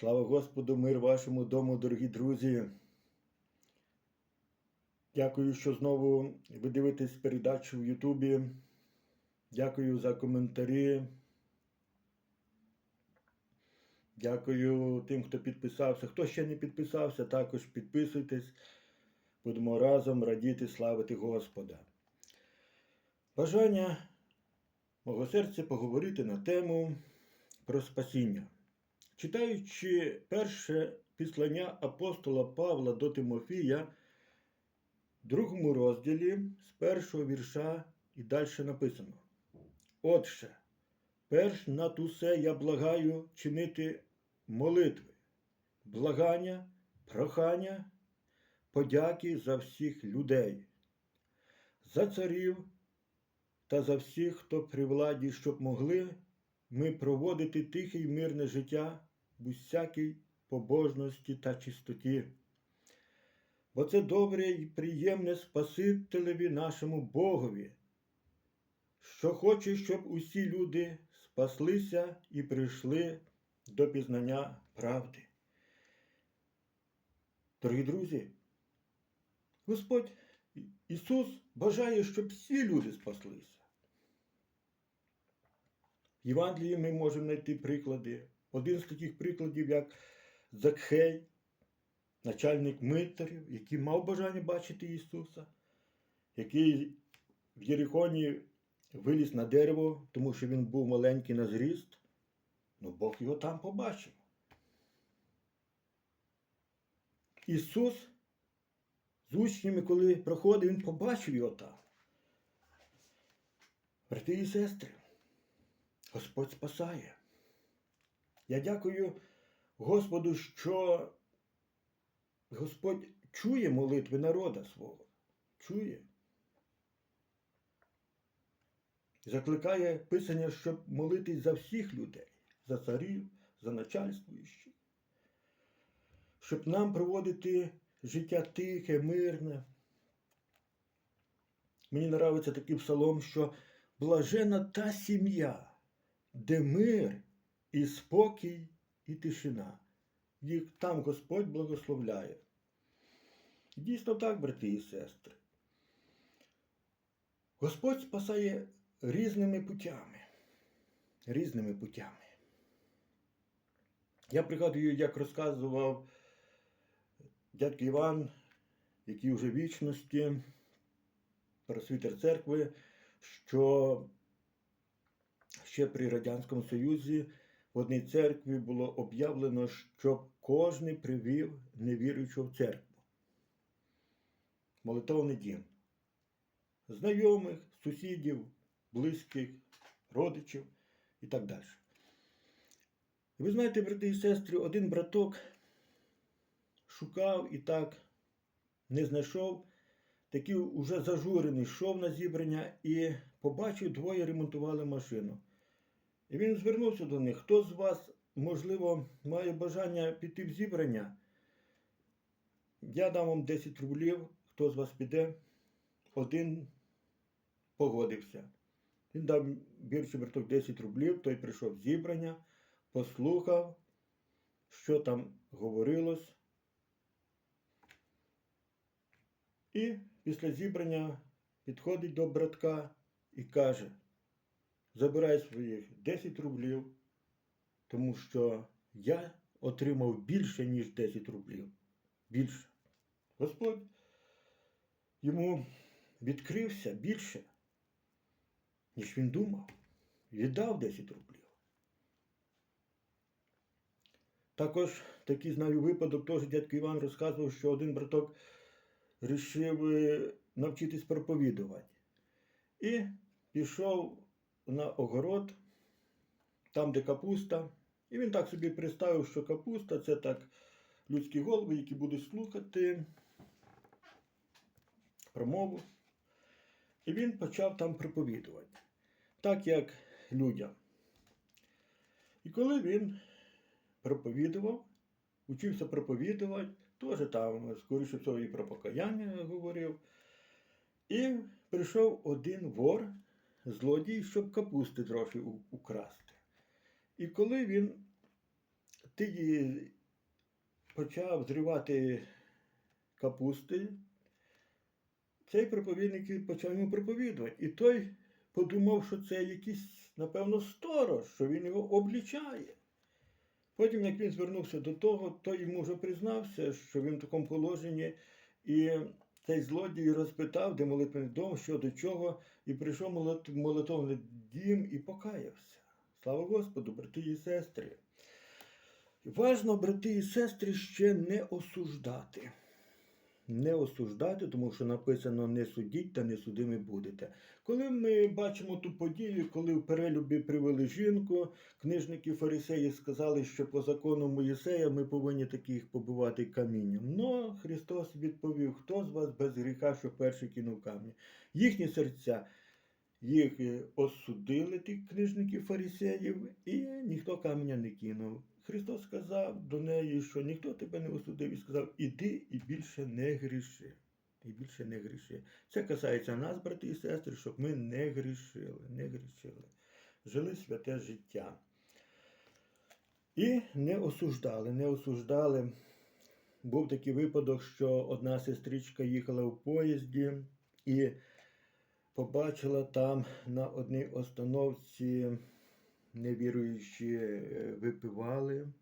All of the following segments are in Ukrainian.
Слава Господу, мир вашому дому, дорогі друзі. Дякую, що знову ви дивитесь передачу в Ютубі. Дякую за коментарі. Дякую тим, хто підписався. Хто ще не підписався, також підписуйтесь. Будемо разом радіти, славити Господа. Бажання мого серця поговорити на тему про спасіння. Читаючи перше післання апостола Павла до Тимофія, в другому розділі з першого вірша і далі написано. Отже, перш над усе я благаю чинити молитви, благання, прохання, подяки за всіх людей, за царів та за всіх, хто при владі, щоб могли ми проводити тихе й мирне життя усякій побожності та чистоті. Бо це добре і приємне Спасителеві нашому Богові, що хоче, щоб усі люди спаслися і прийшли до пізнання правди. Дорогі друзі, Господь Ісус бажає, щоб всі люди спаслися. В Євангелії ми можемо знайти приклади. Один з таких прикладів, як Закхей, начальник митарів, який мав бажання бачити Ісуса, який в Єрихоні виліз на дерево, тому що він був маленький на зріст, але Бог його там побачив. Ісус з учнями, коли проходив, Він побачив його там. Брати і сестри, Господь спасає. Я дякую Господу, що Господь чує молитви народа свого. Чує. Закликає Писання, щоб молитись за всіх людей, за царів, за начальствуючих, щоб нам проводити життя тихе, мирне. Мені подобається такий псалом, що блажена та сім'я, де мир і спокій, і тишина. Їх там Господь благословляє. Дійсно так, брати і сестри. Господь спасає різними путями. Різними путями. Я пригадую, як розказував дядько Іван, який вже вічності, просвітер церкви, що ще при Радянському Союзі в одній церкві було об'явлено, щоб кожен привів невіруючого в церкву. Молитовний дім. Знайомих, сусідів, близьких, родичів і так далі. Ви знаєте, брати і сестри, один браток шукав і так не знайшов, такий уже зажурений, йшов на зібрання і побачив, двоє ремонтували машину. І він звернувся до них. Хто з вас, можливо, має бажання піти в зібрання? Я дам вам 10 рублів, хто з вас піде? Один погодився. Він дав більше браток 10 рублів, той прийшов в зібрання, послухав, що там говорилось. І після зібрання підходить до братка і каже, забирай своїх 10 рублів, тому що я отримав більше, ніж 10 рублів. Більше. Господь йому відкрився більше, ніж він думав. Віддав 10 рублів. Також такий знаю випадок, теж дядько Іван розказував, що один браток вирішив навчитись проповідувати. І пішов на огород, там, де капуста. І він так собі представив, що капуста це так людські голови, які будуть слухати промову. І він почав там проповідувати, так як людям. І коли він проповідував, учився проповідувати, теж там, скоріше всього, і про покаяння говорив. І прийшов один вор, злодій, щоб капусти трохи украсти. І коли він тоді почав зривати капусти, цей проповідник почав йому проповідувати. І той подумав, що це якийсь, напевно, сторож, що він його облічає. Потім, як він звернувся до того, той йому вже признався, що він в такому положенні, і цей злодій розпитав, де молитвений дом, що до чого, і прийшов молитовний дім і покаявся. Слава Господу, брати і сестри. Важно, брати і сестри, ще не осуждати. Не осуждати, тому що написано не судіть та не судими будете. Коли ми бачимо ту подію, коли в перелюбі привели жінку, книжники фарисеї сказали, що по закону Моїсея ми повинні таких побивати камінням. Но Христос відповів, хто з вас без гріха, що перший кинув камінь. Їхні серця їх е, осудили, ті книжники фарисеїв, і ніхто каменя не кинув. Христос сказав до неї, що ніхто тебе не осудив, і сказав, іди і більше не гріши. І більше не гріши. Це касається нас, брати і сестри, щоб ми не грішили, не грішили. Жили святе життя. І не осуждали, не осуждали. Був такий випадок, що одна сестричка їхала в поїзді і побачила там на одній остановці невіруючі е, випивали,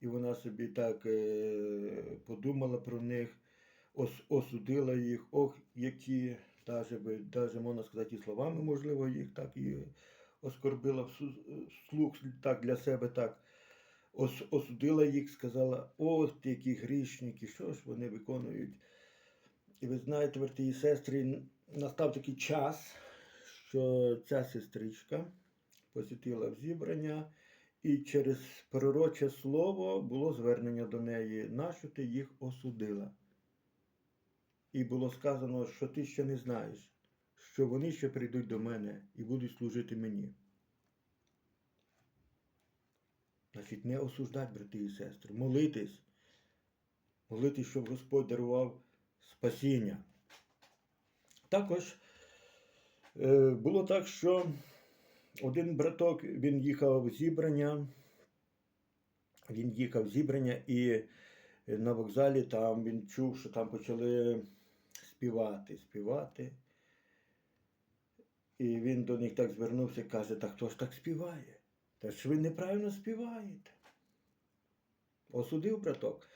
і вона собі так е, подумала про них, осудила їх, ох, які, даже можна сказати, і словами, можливо, їх так і оскорбила вслух так для себе так. Ос, осудила їх, сказала, ох, які грішники, що ж вони виконують. І ви знаєте, брати і сестри, настав такий час, що ця сестричка посітила в зібрання, і через пророче слово було звернення до неї, нащо ти їх осудила? І було сказано, що ти ще не знаєш, що вони ще прийдуть до мене і будуть служити мені. Значить, не осуждать, брати і сестри, молитись, молитись, щоб Господь дарував спасіння. Також е, було так, що один браток він їхав в зібрання, він їхав в зібрання і е, на вокзалі там він чув, що там почали співати, співати. І він до них так звернувся і каже, та хто ж так співає? Та ж ви неправильно співаєте. Осудив браток.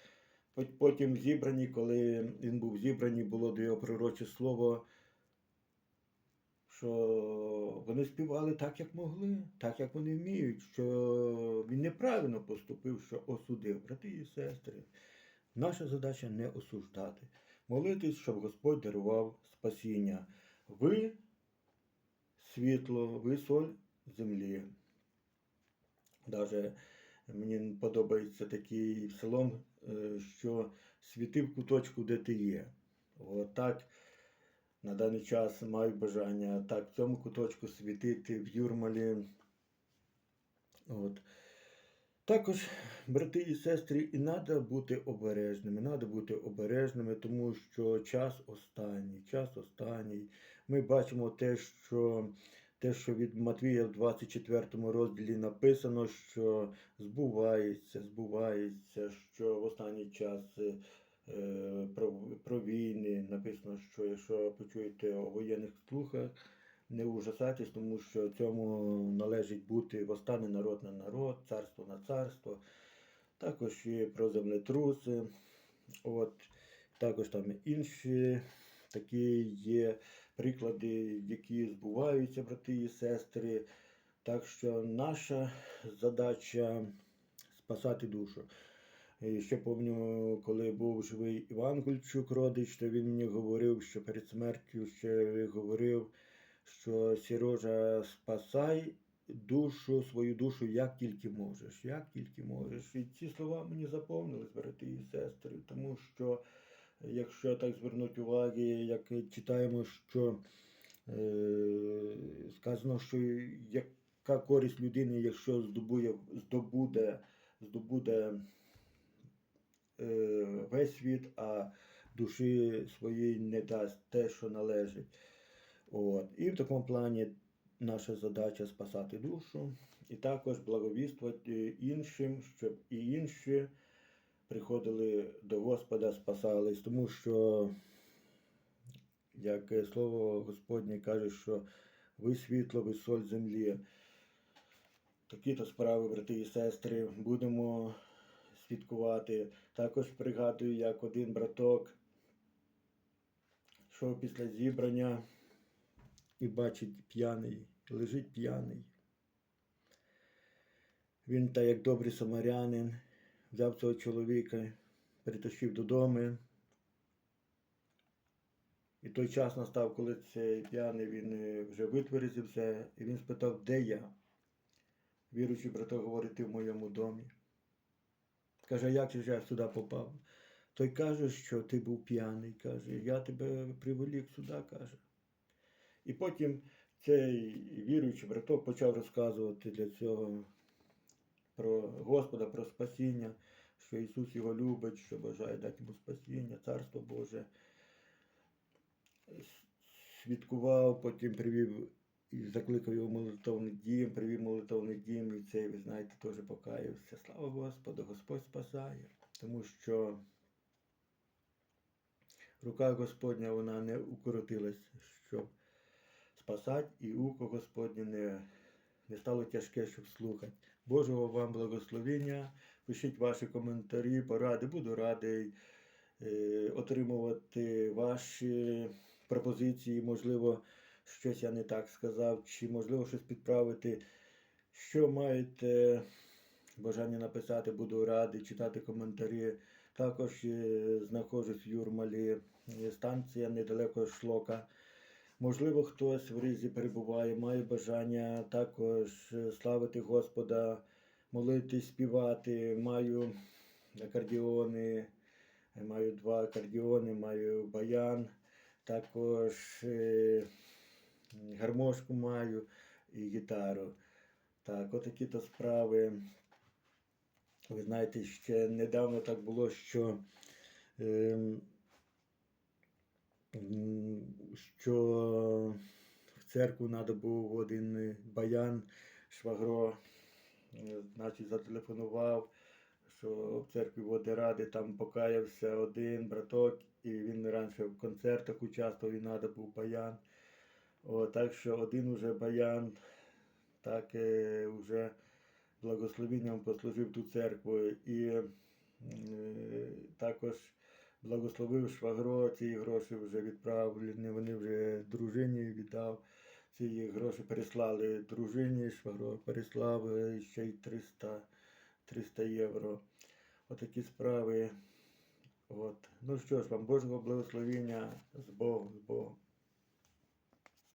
Потім в зібранні, коли він був в зібранні, було до його пророче слово, що вони співали так, як могли, так, як вони вміють, що він неправильно поступив, що осудив. Брати і сестри, наша задача не осуждати. Молитись, щоб Господь дарував спасіння. Ви світло, ви соль землі. Даже мені подобається такий псалом, е, що світи в куточку, де ти є. От так на даний час маю бажання так в цьому куточку світити в Юрмалі. От. Також, брати і сестри, і треба бути обережними. Треба бути обережними, тому що час останній, час останній. Ми бачимо те, що те, що від Матвія в 24 розділі написано, що збувається, збувається, що в останній час е, про, про війни написано, що якщо почуєте у воєнних слухах, не ужасайтесь, тому що цьому належить бути восстане народ на народ, царство на царство. Також і про землетруси. От, також там інші такі є приклади, які збуваються, брати і сестри. Так що наша задача спасати душу. Ще пам'ятаю, коли був живий Іван Гульчук, родич, то він мені говорив, що перед смертю ще говорив, що Сірожа, спасай душу, свою душу, як тільки можеш, як тільки можеш. І ці слова мені заповнились, брати і сестри, тому що якщо так звернути уваги, як читаємо, що е, сказано, що яка користь людини, якщо здобує, здобуде, здобуде весь світ, а душі своїй не дасть те, що належить. От. І в такому плані наша задача спасати душу і також благовіствувати іншим, щоб і інші приходили до Господа, спасались, тому що, як е, слово Господнє каже, що ви світло, ви соль землі. Такі-то справи, брати і сестри, будемо свідкувати. Також пригадую, як один браток йшов після зібрання і бачить п'яний, лежить п'яний. Він, так як добрий самарянин, взяв цього чоловіка, притащив додому. І той час настав, коли цей п'яний він е, вже витверезився, і він спитав, де я? Віруючий браток говорить, ти в моєму домі. Каже, як же я сюди попав? Той каже, що ти був п'яний. Каже, я тебе привелік сюди, каже. І потім цей віруючий браток почав розказувати для цього про Господа, про спасіння, що Ісус його любить, що бажає дати йому спасіння, Царство Боже. Свідкував, потім привів і закликав його в молитовний дім, привів молитовний дім, і цей, ви знаєте, теж покаявся. Слава Господу, Господь спасає, тому що рука Господня вона не укоротилась, щоб спасати, і ухо Господнє не, не стало тяжке, щоб слухати. Божого вам благословення. Пишіть ваші коментарі, поради. Буду радий е, отримувати ваші пропозиції, можливо, щось я не так сказав, чи можливо щось підправити. Що маєте бажання написати, буду радий читати коментарі. Також е, знаходжусь в Юрмалі, е, станція недалеко Шлока. Можливо, хтось в Ризі перебуває, має бажання також е, славити Господа, молитись, співати. Маю акордіони, маю два акордіони, маю баян, також гармошку маю і гітару. Так, отакі то справи. Ви знаєте, ще недавно так було, що, ем, що в церкву треба був один е, баян, швагро, е, значить, зателефонував, що в церкві води ради там покаявся один браток, і він раніше в концертах участвував, і треба був баян. О, так що один уже баян, так е, вже благословенням послужив ту церкву і е, також благословив швагро, ці гроші вже відправлені, вони вже дружині віддав. Ці гроші переслали дружині, швагро переслав е, ще й 300, 300 євро. Отакі справи. От. Ну що ж вам, Божого благословення з Богом, з Богом.